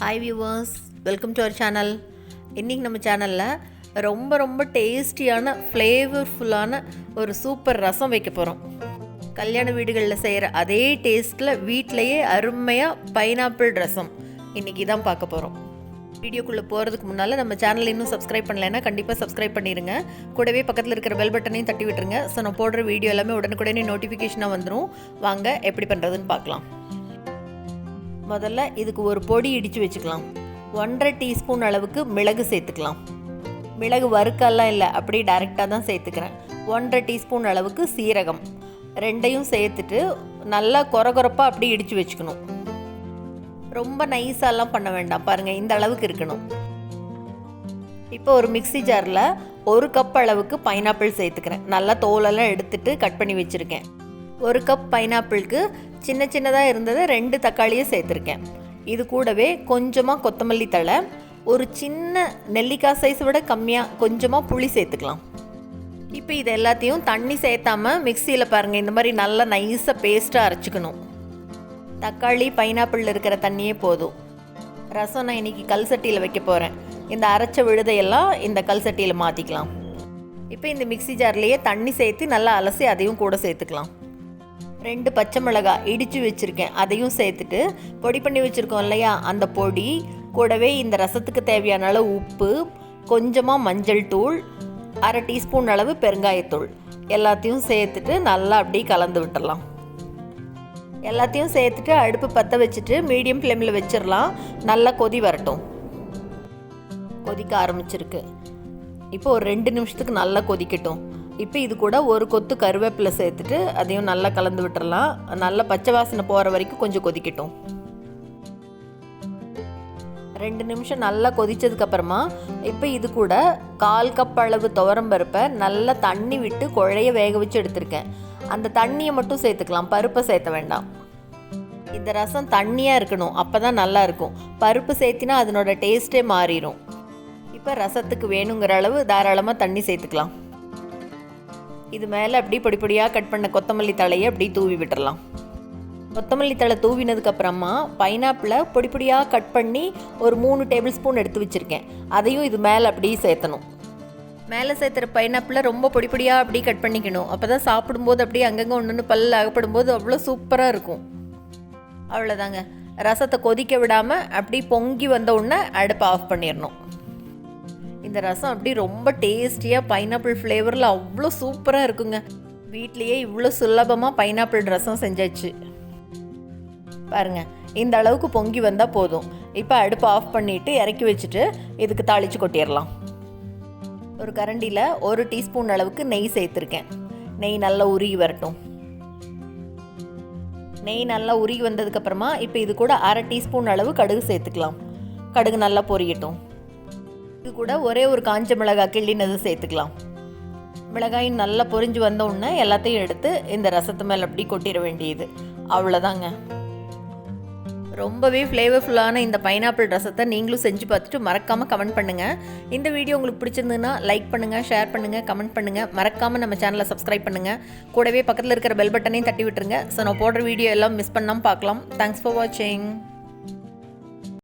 Hi viewers welcome to our channel இன்றைக்கி நம்ம சேனலில் ரொம்ப ரொம்ப டேஸ்டியான ஃப்ளேவர்ஃபுல்லான ஒரு சூப்பர் ரசம் வைக்க போகிறோம் கல்யாண வீடுகளில் செய்கிற அதே டேஸ்ட்டில் வீட்டிலையே அருமையாக பைனாப்பிள் ரசம் இன்றைக்கி தான் பார்க்க போகிறோம் வீடியோக்குள்ளே போகிறதுக்கு முன்னால் நம்ம சேனல் இன்னும் சப்ஸ்கிரைப் பண்ணலைன்னா கண்டிப்பாக சப்ஸ்கிரைப் பண்ணிடுங்க கூடவே பக்கத்தில் இருக்கிற பெல் பட்டனையும் தட்டி விட்டுருங்க. ஸோ நான் போடுற வீடியோ எல்லாமே உடனுக்குடனே நோட்டிஃபிகேஷனாக வந்துடும் வாங்க எப்படி பண்ணுறதுன்னு பார்க்கலாம். முதல்ல இதுக்கு ஒரு பொடி இடித்து வச்சுக்கலாம். ஒன்றரை டீஸ்பூன் அளவுக்கு மிளகு சேர்த்துக்கலாம். மிளகு வறுக்கெல்லாம் இல்லை அப்படியே டைரெக்டாக தான் சேர்த்துக்கிறேன். ஒன்றரை டீஸ்பூன் அளவுக்கு சீரகம். ரெண்டையும் சேர்த்துட்டு நல்லா குறகுறப்பாக அப்படி இடித்து வச்சுக்கணும். ரொம்ப நைஸாலாம் பண்ண வேண்டாம் பாருங்கள் இந்த அளவுக்கு இருக்கணும். இப்போ ஒரு மிக்ஸி ஜாரில் ஒரு கப் அளவுக்கு பைனாப்பிள் சேர்த்துக்கிறேன். நல்லா தோலெல்லாம் எடுத்துட்டு கட் பண்ணி வச்சுருக்கேன். ஒரு கப் பைனாப்பிளுக்கு சின்ன சின்னதாக இருந்ததை ரெண்டு தக்காளியை சேர்த்துருக்கேன். இது கூடவே கொஞ்சமாக கொத்தமல்லி தழை ஒரு சின்ன நெல்லிக்காய் சைஸ் விட கம்மியாக கொஞ்சமாக புளி சேர்த்துக்கலாம். இப்போ இது எல்லாத்தையும் தண்ணி சேர்த்தாம மிக்சியில் பாருங்கள் இந்த மாதிரி நல்லா நைஸாக பேஸ்ட்டாக அரைச்சிக்கணும். தக்காளி பைனாப்பிள் இருக்கிற தண்ணியே போதும். ரசம் நான் இன்னைக்கு கல் சட்டியில் வைக்க போகிறேன் இந்த அரைச்ச விழுதையெல்லாம் இந்த கல் சட்டியில் மாற்றிக்கலாம் இப்போ இந்த மிக்ஸி ஜார்லேயே தண்ணி சேர்த்து நல்லா அலசி அதையும் கூட சேர்த்துக்கலாம். ரெண்டு பச்சை மிளகாய் இடித்து வச்சுருக்கேன். அதையும் சேர்த்துட்டு பொடி பண்ணி வச்சுருக்கோம் இல்லையா? அந்த பொடி கூடவே இந்த ரசத்துக்கு தேவையான அளவு உப்பு கொஞ்சமாக மஞ்சள் தூள் அரை டீஸ்பூன் அளவு பெருங்காயத்தூள். எல்லாத்தையும் சேர்த்துட்டு நல்லா அப்படியே கலந்து விட்டுடலாம் எல்லாத்தையும் சேர்த்துட்டு அடுப்பு பற்ற வச்சுட்டு மீடியம் ஃப்ளேமில் வச்சிடலாம் நல்லா கொதி வரட்டும். கொதிக்க ஆரம்பிச்சிருக்கு. இப்போ ஒரு ரெண்டு நிமிஷத்துக்கு நல்லா கொதிக்கட்டும். இப்போ இது கூட ஒரு கொத்து கருவேப்பிலை சேர்த்துட்டு அதையும் நல்லா கலந்து விட்டுறலாம். நல்லா பச்சை வாசனை போகிற வரைக்கும் கொஞ்சம் கொதிக்கட்டும். ரெண்டு நிமிஷம் நல்லா கொதிச்சதுக்கப்புறமா இப்போ இது கூட கால் கப் அளவு துவரம் பருப்பை நல்லா தண்ணி விட்டு குழைய வேக வச்சு எடுத்திருக்கேன். அந்த தண்ணியை மட்டும் சேர்த்துக்கலாம். பருப்பை சேர்த்த வேண்டாம். இந்த ரசம் தண்ணியாக இருக்கணும். அப்போ தான் நல்லா இருக்கும். பருப்பு சேர்த்தினா அதனோட டேஸ்ட்டே மாறிடும் இப்போ ரசத்துக்கு வேணுங்கிற அளவு தாராளமாக தண்ணி சேர்த்துக்கலாம். இது மேலே அப்படி பொடிப்பொடியாக கட் பண்ண கொத்தமல்லி தழையை அப்படி தூவி விட்டுறலாம். கொத்தமல்லி தழை தூவினதுக்கப்புறமா பைனாப்பிளை பொடி பொடியாக கட் பண்ணி ஒரு மூணு டேபிள் ஸ்பூன் எடுத்து வச்சுருக்கேன். அதையும் இது மேலே அப்படியே சேர்த்தணும். மேலே சேர்த்துற பைனாப்பிளை ரொம்ப பொடி பொடியாக அப்படியே கட் பண்ணிக்கணும். அப்போ தான் சாப்பிடும்போது அப்படியே அங்கங்கே ஒன்று ஒன்று பல்ல அகப்படும்போது அவ்வளோ சூப்பராக இருக்கும். அவ்வளோதாங்க ரசத்தை கொதிக்க விடாமல் அப்படி பொங்கி வந்த உடனே அடுப்பை ஆஃப் பண்ணிடணும். இந்த ரசம் அப்படி ரொம்ப டேஸ்டியாக பைனாப்பிள் ஃப்ளேவரில் அவ்வளோ சூப்பராக இருக்குங்க. வீட்லேயே இவ்வளோ சுலபமாக பைனாப்பிள் ரசம் செஞ்சாச்சு. பாருங்க இந்த அளவுக்கு பொங்கி வந்தால் போதும். இப்போ அடுப்பை ஆஃப் பண்ணிவிட்டு இறக்கி வச்சுட்டு இதுக்கு தாளித்து கொட்டிடலாம். ஒரு கரண்டியில் ஒரு டீஸ்பூன் அளவுக்கு நெய் சேர்த்துருக்கேன். நெய் நல்லா உருகி வரட்டும். நெய் நல்லா உருகி வந்ததுக்கப்புறமா இப்போ இது கூட அரை டீஸ்பூன் அளவு கடுகு சேர்த்துக்கலாம். கடுகு நல்லா பொரியட்டும். இதுக்கு கூட ஒரே ஒரு காஞ்ச மிளகாய் கிள்ளினது சேர்த்துக்கலாம். மிளகாய் நல்லா பொரிஞ்சு வந்த உடனே எல்லாத்தையும் எடுத்து இந்த ரசத்து மேலே அப்படி கொட்டிட வேண்டியது. அவ்வளோதாங்க ரொம்பவே ஃப்ளேவர்ஃபுல்லான இந்த பைனாப்பிள் ரசத்தை நீங்களும் செஞ்சு பார்த்துட்டு மறக்காமல் கமெண்ட் பண்ணுங்கள் இந்த வீடியோ உங்களுக்கு பிடிச்சிருந்ததுன்னா லைக் பண்ணுங்கள் ஷேர் பண்ணுங்கள் கமெண்ட் பண்ணுங்கள் மறக்காமல் நம்ம சேனலை சப்ஸ்கிரைப் பண்ணுங்கள் கூடவே பக்கத்தில் இருக்கிற பெல் பட்டனையும் தட்டி விட்டுருங்க. ஸோ நான் போடுற வீடியோ எல்லாம் மிஸ் பண்ணாமல் பார்க்கலாம். தேங்க்ஸ் ஃபார் வாட்சிங்